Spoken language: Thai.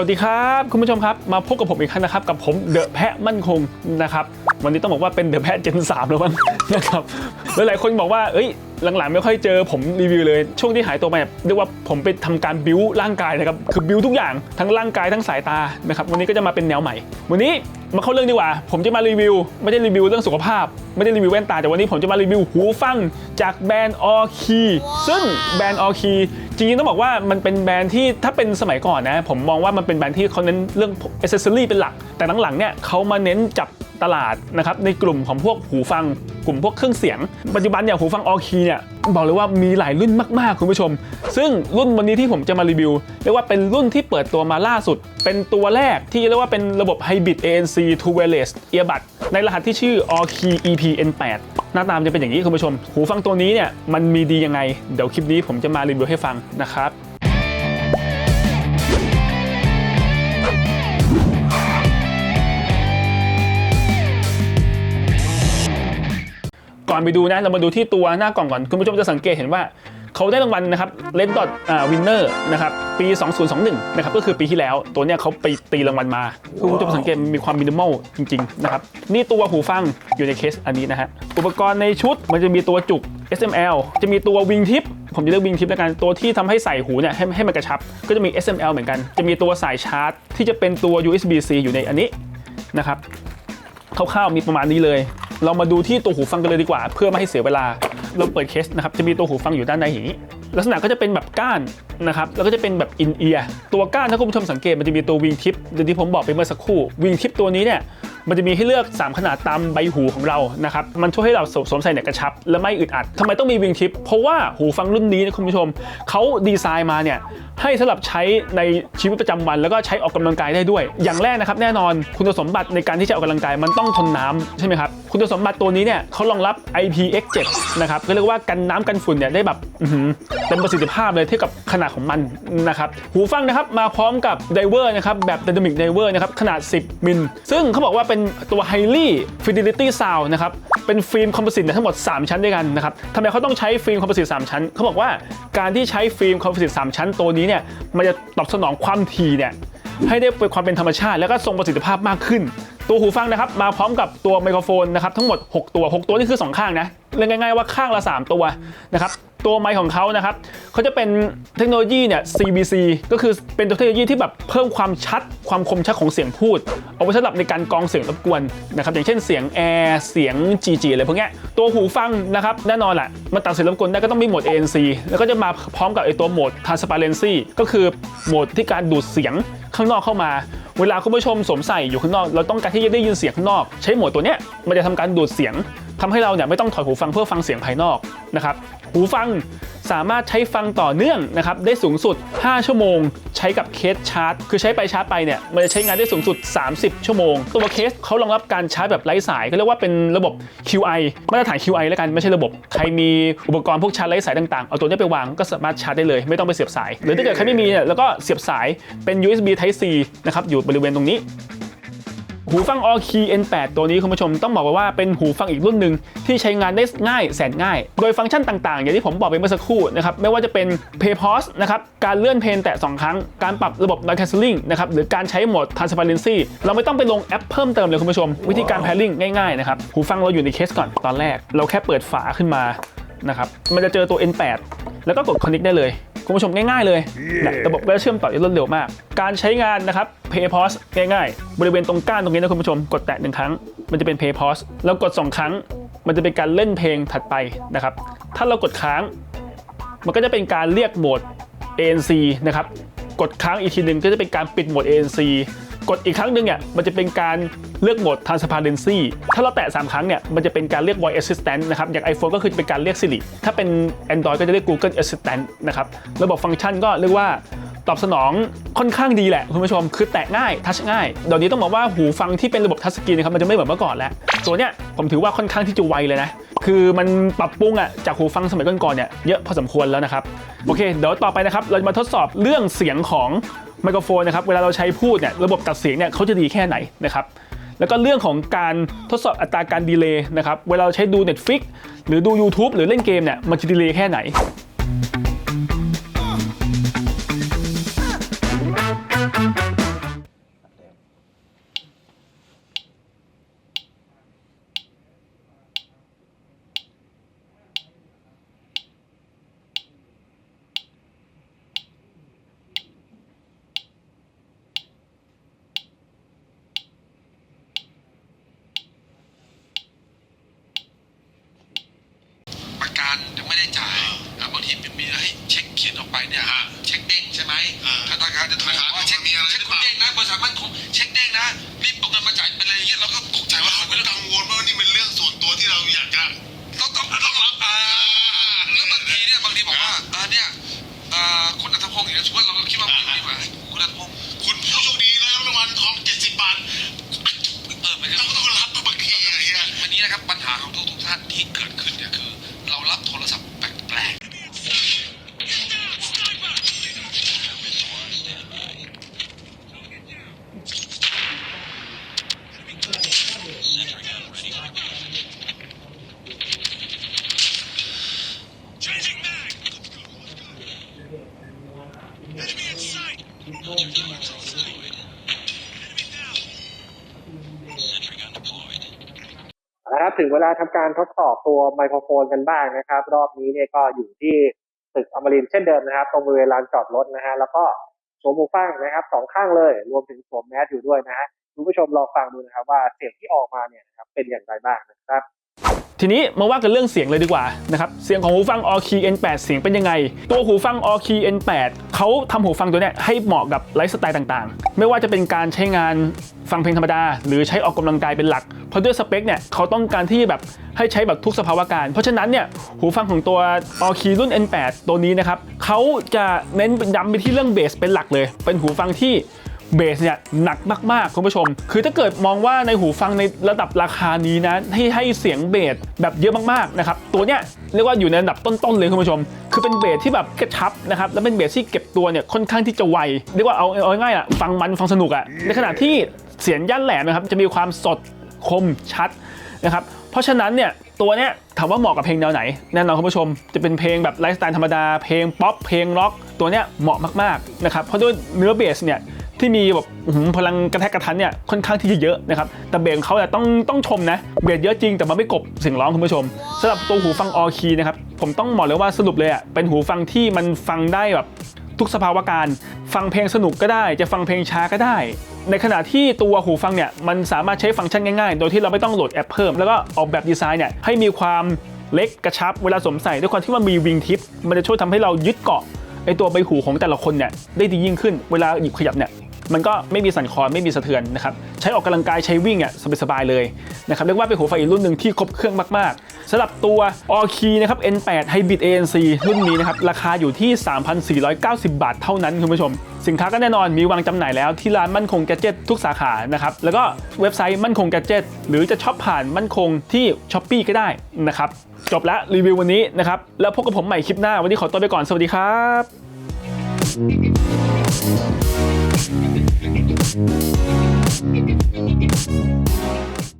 วัสดีครับคุณผู้ชมครับมาพบกับผมอีกครั้งนะครับ กับผมเดอะแพะมั่นคงนะครับวันนี้ต้องบอกว่าเป็นเดอะแพะเจนสามแล้วมั้งนะครับหลายๆคนบอกว่าเอ้ยหลังๆไม่ค่อยเจอผมรีวิวเลย ช่วงที่หายตัวไปเรียกว่าผมไปทำการบิวร่างกายนะครับคือบิวทุกอย่างทั้งร่างกายทั้งสายตานะครับวันนี้ก็จะมาเป็นแนวใหม่ วันนี้มาเข้าเรื่องดีกว่า ผมจะมารีวิว ไม่ได้รีวิวเรื่องสุขภาพ ไม่ได้รีวิวแว่นตาแต่วันนี้ผมจะมารีวิวหูฟังจากแบรนด์ออคีซึ่งแบรนด์ออคี จริงๆต้องบอกว่ามันเป็นแบรนด์ที่ถ้าเป็นสมัยก่อนนะ ผมมองว่ามันเป็นแบรนด์ที่เขาเน้นเรื่องอ c เซสซอรี่เป็นหลัก แต่หลังๆเนี่ยเขามาเน้นจับตลาดนะครับในกลุ่มของพวกหูฟัง กลุ่มพวกเครื่องเสียง ปัจจุบันเนี่ยหูฟังออคีเนี่ยบอกเลยว่ามีหลายรุ่นมากๆ คุณผู้ชม ซึ่งรุ่นวันนี้ที่ผมจะมารีวิว เรียกว่าเป็นรุ่นที่เปิดตัวมาล่าสุด เป็นตัวแรกที่เรียกว่าเป็นระบบ Hybrid ANC to Wireless Earbud ในรหัสที่ชื่อ Orkey EP N8 หน้าตามจะเป็นอย่างนี้คุณผู้ชม หูฟังตัวนี้เนี่ยมันมีดียังไง เดี๋ยวคลิปนี้ผมจะมารีวิวให้ฟังนะครับก่อนไปดูนะเรามาดูที่ตัวหน้ากล่องก่อนคุณผู้ชมจะสังเกตเห็นว่า เขาได้รางวัลนะครับเลนดอทวินเนอร์นะครับปี 2021 นะครับก็คือปีที่แล้วตัวเนี้ยเขาไปตีรางวัลมาคุณผู้ชมสังเกตมีความมินิมอลจริงๆนะครับนี่ตัวหูฟังอยู่ในเคสอันนี้นะฮะอุปกรณ์ในชุดมันจะมีตัวจุก SML จะมีตัววิงทิปผมจะเลือกวิงทิปแล้วกันตัวที่ทำให้ใส่หูเนี่ยให้ให้มันกระชับ ก็จะมี SML เหมือนกัน จะมีตัวสายชาร์จ ที่จะเป็นตัว USB-C อยู่ในอันนี้นะครับคร่าวๆมีประมาณนี้เลย เรามาดูที่ตัวหูฟังกันเลยดีกว่า เพื่อไม่ให้เสียเวลา เราเปิดเคสนะครับจะมีตัวหูฟังอยู่ด้านในอย่างนี้ ลักษณะก็จะเป็นแบบก้านนะครับแล้วก็จะเป็นแบบอินเอียร์ตัวก้านถ้าคุณผู้ชมสังเกตมันจะมีตัววิงทิปอย่างที่ผมบอกไปเมื่อสักครู่วิงทิปตัวนี้เนี่ยมันจะมีให้เลือก 3 ขนาดตามใบหูของเรานะครับ มันช่วยให้เราสวมใส่เนี่ยกระชับ และไม่อึดอัดทำไมต้องมีวิงทิป เพราะว่าหูฟังรุ่นนี้นะคุณผู้ชม เขาดีไซน์มาเนี่ยให้สำหรับใช้ในชีวิตประจำวัน แล้วก็ใช้ออกกำลังกายได้ด้วย อย่างแรกนะครับแน่นอนคุณสมบัติในการที่จะออกกำลังกายมันต้องทนน้ำใช่ไหมครับ คุณสมบัติตัวนี้เนี่ยเขารองรับ IPX7 นะครับก็เรียกว่ากันน้ำกันฝุ่นเนี่ยได้แบบเต็มประสิทธิภาพเลยเทียบกับขนาดของมันนะครับหูฟังนะครับมาพร้อมกับไดเวอร์นะครับแบบ Dynamic Diver นะครับขนาด 10 มิล ซึ่งเขาบอกว่าเป็นตัว Highly Fidelity Sound นะครับเป็นฟิล์มคอมโพสิตเนี่ยทั้งหมด 3 ชั้นด้วยกันนะครับทำไมเขาต้องใช้ฟิล์มคอมโพสิต3ชั้นเขาบอกว่าการที่ใช้ฟิล์มคอมโพสิต3ชั้นตัวนี้เนี่ยมันจะตอบสนองความถี่เนี่ยให้ได้เป็นความเป็นธรรมชาติ แล้วก็ทรงประสิทธิภาพมากขึ้น ตัวหูฟังนะครับมาพร้อมกับตัวไมโครโฟนนะครับทั้งหมด 6 ตัว 6 ตัวนี่คือ 2 ข้างนะเรียกง่ายๆว่าข้างละ 3 ตัวนะครับตัวไมค์ของเขานะครับเขาจะเป็นเทคโนโลยีเนี่ย CBC ก็คือเป็นเทคโนโลยีที่แบบเพิ่มความชัดความคมชัดของเสียงพูด เอาไว้สำหรับในการกรองเสียงรบกวนนะครับอย่างเช่นเสียงแอร์เสียง GG อะไรพวกนี้ตัวหูฟังนะครับแน่นอนแหละมาตัดเสียงรบกวนได้ก็ต้องมีโหมด ANC แล้วก็จะมาพร้อมกับไอตัวโหมด Transparency ก็คือโหมดที่การดูดเสียงข้างนอกเข้ามา เวลาคุณผู้ชมสวมใส่อยู่ข้างนอก เราต้องการที่จะได้ยินเสียงข้างนอก ใช้หมดตัวเนี้ยมันจะทำการดูดเสียงทำให้เราเนี่ยไม่ต้องถอดหูฟังเพื่อฟังเสียงภายนอกนะครับหูฟัง สามารถใช้ฟังต่อเนื่องนะครับได้สูงสุด 5 ชั่วโมง ใช้กับเคสชาร์จ คือใช้ไปชาร์จไปเนี่ยมันจะใช้งานได้สูงสุด 30 ชั่วโมง ตัวเคสเขารองรับการชาร์จแบบไร้สายก็เรียกว่าเป็นระบบ QI มาตรฐาน QI แล้วกันไม่ใช่ระบบ ใครมีอุปกรณ์พวกชาร์จไร้สายต่างๆ เอาตัวนี้ไปวางก็สามารถชาร์จได้เลยไม่ต้องไปเสียบสาย หรือถ้าเกิดใครไม่มีเนี่ยแล้วก็เสียบสายเป็น USB Type C นะครับอยู่บริเวณตรงนี้ หูฟัง All Key N8 ตัวนี้คุณผู้ชมต้องบอกว่าเป็นหูฟังอีกรุ่นหนึ่งที่ใช้งานได้ง่ายแสนง่าย โดยฟังก์ชันต่างๆ อย่างที่ผมบอกไปเมื่อสักครู่นะครับไม่ว่าจะเป็น Play Pause นะครับการเลื่อนเพลงแตะ 2 ครั้ง การปรับระบบ Noise Cancelling นะครับหรือการใช้โหมด Transparency เราไม่ต้องไปลงแอปเพิ่มเติมเลยคุณผู้ชม วิธีการ pairing ง่ายๆนะครับหูฟังเราอยู่ในเคสก่อนตอนแรก เราแค่เปิดฝาขึ้นมานะครับมันจะเจอตัว N8 แล้วก็กด connect ได้เลย คุณผู้ชมง่ายๆเลยนะระบบก็จะเชื่อมต่อได้รวดเร็วมาก การใช้งานนะครับ Pay Pause ง่ายๆ บริเวณตรงก้านตรงนี้นะคุณผู้ชม กดแตะหนึ่งครั้ง มันจะเป็น Pay Pause แล้วกด 2 ครั้ง มันจะเป็นการเล่นเพลงถัดไปนะครับ ถ้าเรากดค้าง มันก็จะเป็นการเรียกโหมด ANC นะครับ กดค้างอีกทีหนึ่งก็จะเป็นการปิดโหมด ANC กดอีกครั้งหนึ่งเนี่ยมันจะเป็นการเลือกโหมด transparency ถ้าเราแตะ 3 ครั้งเนี่ยมันจะเป็นการเรียก voice assistant นะครับ อย่าง iPhone ก็คือเป็นการเรียก Siri ถ้าเป็น Android ก็จะเรียก Google Assistant นะครับ ระบบฟังก์ชันก็เรียกว่าตอบสนองค่อนข้างดีแหละคุณผู้ชม คือแตะง่ายทัชง่ายเดี๋ยวนี้ต้องบอกว่าหูฟังที่เป็นระบบทัชสกรีนนะครับมันจะไม่เหมือนเมื่อก่อนแล้ว ตัวเนี้ยผมถือว่าค่อนข้างที่จะไวเลยนะ คือมันปรับปรุงอะจากหูฟังสมัยก่อนๆเนี่ยเยอะพอสมควรแล้วนะครับ โอเคเดี๋ยวต่อไปนะครับ เราจะมาทดสอบเรื่องเสียงของไมโครโฟนนะครับเวลาเราใช้พูดเนี่ยระบบตัดเสียงเนี่ยเขาจะดีแค่ไหนนะครับแล้วก็เรื่องของการทดสอบอัตราการดีเลย์นะครับ เวลาเราใช้ดู Netflix หรือดู YouTube หรือเล่นเกมเนี่ย มันจะดีเลย์แค่ไหน เขียนออกไปเนี่ยเช็คเด้งใช่ไหมอ่าธนาคารจะโทรธนาคารว่าเช็คมีอะไรเช็คหรือคุเปณล่าเด้งนะบริษัทมั่นคงเช็คเด้งนะรีบเอาเงินมาจ่ายเป็นอะไรอย่างเงี้ยเราก็ตกใจแต่ว่าว่าเราไม่กังวลว่านี่เป็นเรื่องส่วนตัวที่เราอยากจะต้องต้องต้องรับอ่าแล้วบางทีเนี่ยบางทีบอกว่าอ่าเนี่ยอ่าคุณอัธพงศ์อย่างเงี้ยสมมติเราคิดว่าคุณดีกว่าคุณอัธพงศ์คุณผู้โชคดีได้รับรางวัลทอง70บาทเออไม่ใช่เราก็ต้องรับบางทีอะไรเงี้ยวันนี้นะครับปัญหาของทุกทุกๆท่านที่เกิดขึ้นเนี่ยคือ เรารับโทรศัพท์แปลกๆ นะครับถึงเวลาทำการทดสอบตัวไมโครโฟนกันบ้างนะครับ รอบนี้เนี่ยก็อยู่ที่ตึกอมรินเช่นเดิมนะครับ ตรงบริเวณลานจอดรถนะฮะแล้วก็สวมหูฟังนะครับสองข้างเลย รวมถึงสวมแมสอยู่ด้วยนะฮะคุณผู้ชมลองฟังดูนะครับว่าเสียงที่ออกมาเนี่ยนะครับเป็นอย่างไรบ้างนะครับ ทีนี้มาว่ากันเรื่องเสียงเลยดีกว่านะครับเสียงของหูฟัง All Key N8 เสียงเป็นยังไง ตัวหูฟัง All Key N8 เขาทำหูฟังตัวเนี้ยให้เหมาะกับไลฟ์สไตล์ต่างๆ ไม่ว่าจะเป็นการใช้งานฟังเพลงธรรมดา หรือใช้ออกกำลังกายเป็นหลัก เพราะด้วยสเปคเนี่ยเขาต้องการที่แบบให้ใช้แบบทุกสภาวะการ เพราะฉะนั้นเนี่ยหูฟังของตัว All Key รุ่น N8 ตัวนี้นะครับเขาจะเน้นย้ำไปที่เรื่องเบสเป็นหลักเลย เป็นหูฟังที่ เบสเนี่ยหนักมากๆ คุณผู้ชม คือถ้าเกิดมองว่าในหูฟังในระดับราคานี้นะให้ให้เสียงเบสแบบเยอะมากๆนะครับตัวเนี้ยเรียกว่าอยู่ในระดับต้นๆเลยคุณผู้ชม คือเป็นเบสที่แบบกระชับนะครับแล้วเป็นเบสที่เก็บตัวเนี่ยค่อนข้างที่จะไวเรียกว่าเอาเอาง่ายๆอะฟังมันฟังสนุกอะในขณะที่เสียงย่านแหลมนะครับจะมีความสดคมชัดนะครับเพราะฉะนั้นเนี่ยตัวเนี้ยถามว่าเหมาะกับเพลงแนวไหนแน่นอนคุณผู้ชมจะเป็นเพลงแบบไลฟ์สไตล์ธรรมดาเพลงป๊อปเพลงร็อกตัวเนี้ยเหมาะมากๆนะครับเพราะด้วยเนื้อเบสเนี่ย ที่มีแบบหือพลังกระแทกกระทันเนี่ยค่อนข้างที่จะเยอะนะครับแต่เบสของเขาเนี่ยต้องต้องชมนะเบสเยอะจริงแต่มันไม่กบเสียงร้องคุณผู้ชมสำหรับตัวหูฟังออคีนะครับผมต้องบอกเลยว่าสรุปเลยอะเป็นหูฟังที่มันฟังได้แบบทุกสภาวะการ ฟังเพลงสนุกก็ได้ จะฟังเพลงช้าก็ได้ ในขณะที่ตัวหูฟังเนี่ยมันสามารถใช้ฟังก์ชันง่ายๆ โดยที่เราไม่ต้องโหลดแอปเพิ่ม แล้วก็ออกแบบดีไซน์เนี่ยให้มีความเล็กกระชับเวลาสวมใส่ด้วยความที่มันมีวิงทิปมันจะช่วยทำให้เรายึดเกาะไอตัวใบหูของแต่ละคนเนี่ยได้ดียิ่งขึ้น เวลาหยิบขยับเนี่ย มันก็ไม่มีสั่นคลอนไม่มีสะเทือนนะครับใช้ออกกำลังกายใช้วิ่งอะสบายๆเลยนะครับเรียกว่าเป็นหูฟังอีกรุ่นหนึ่งที่ครบเครื่องมากๆสำหรับตัว All Key นะครับ N8 Hybrid ANC รุ่นนี้นะครับราคาอยู่ที่ 3,490 บาทเท่านั้นคุณผู้ชม สินค้าก็แน่นอนมีวางจำหน่ายแล้วที่ร้านมั่นคงแกจ e t ทุกสาขานะครับแล้วก็เว็บไซต์มั่นคงแกจ e t หรือจะช็อปผ่านมั่นคงที่ s h อ p e e ก็ได้นะครับจบละรีวิววันนี้นะครับแล้วพบกับผมใหม่คลิปหน้าวันนี้ขอตัวไปก่อนสวัสดีครับ Thank you.